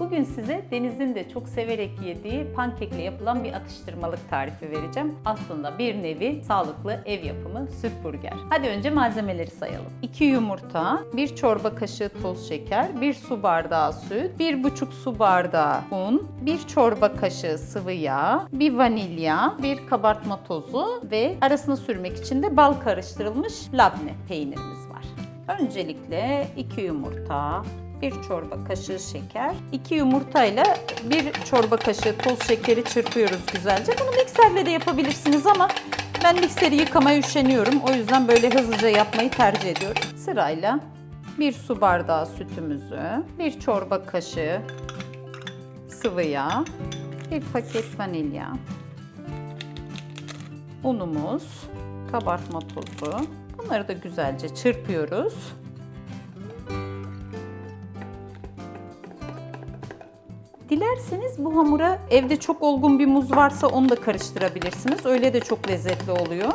Bugün size Deniz'in de çok severek yediği pankekle yapılan bir atıştırmalık tarifi vereceğim. Aslında bir nevi sağlıklı ev yapımı süt burger. Hadi önce malzemeleri sayalım. 2 yumurta, 1 çorba kaşığı toz şeker, 1 su bardağı süt, 1,5 su bardağı un, 1 çorba kaşığı sıvı yağ, 1 vanilya, 1 kabartma tozu ve arasına sürmek için de bal karıştırılmış labne peynirimiz var. Öncelikle 2 yumurta, 1 çorba kaşığı şeker, 2 yumurtayla 1 çorba kaşığı toz şekeri çırpıyoruz güzelce. Bunu mikserle de yapabilirsiniz ama ben mikseri yıkamaya üşeniyorum. O yüzden böyle hızlıca yapmayı tercih ediyorum. Sırayla 1 su bardağı sütümüzü, 1 çorba kaşığı sıvı yağ, 1 paket vanilya, unumuz, kabartma tozu. Bunları da güzelce çırpıyoruz. Dilerseniz bu hamura evde çok olgun bir muz varsa onu da karıştırabilirsiniz. Öyle de çok lezzetli oluyor.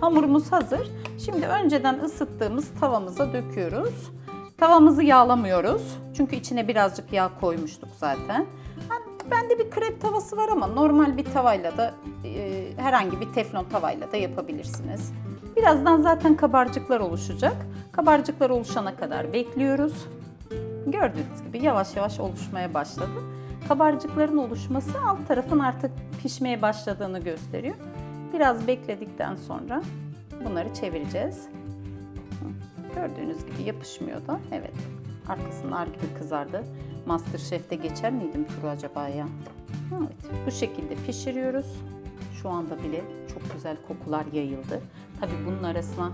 Hamurumuz hazır. Şimdi önceden ısıttığımız tavamıza döküyoruz. Tavamızı yağlamıyoruz. Çünkü içine birazcık yağ koymuştuk zaten. Ben- Bende bir krep tavası var ama normal bir tavayla da e, herhangi bir teflon tavayla da yapabilirsiniz. Birazdan zaten kabarcıklar oluşacak. Kabarcıklar oluşana kadar bekliyoruz. Gördüğünüz gibi yavaş yavaş oluşmaya başladı. Kabarcıkların oluşması alt tarafın artık pişmeye başladığını gösteriyor. Biraz bekledikten sonra bunları çevireceğiz. Gördüğünüz gibi yapışmıyor da. Evet. Arkası nar gibi kızardı. Masterchef'te geçer miydim turu acaba ya? Evet. Bu şekilde pişiriyoruz. Şu anda bile çok güzel kokular yayıldı. Tabii bunun arasına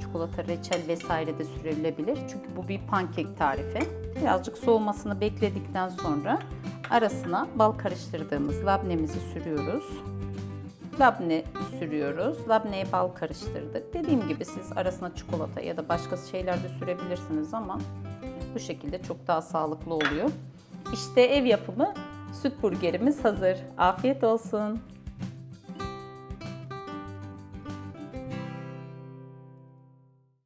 çikolata, reçel vesaire de sürülebilir. Çünkü bu bir pankek tarifi. Birazcık soğumasını bekledikten sonra arasına bal karıştırdığımız labnemizi sürüyoruz labne sürüyoruz. Labneye bal karıştırdık. Dediğim gibi siz arasına çikolata ya da başka şeyler de sürebilirsiniz ama bu şekilde çok daha sağlıklı oluyor. İşte ev yapımı süt burgerimiz hazır. Afiyet olsun.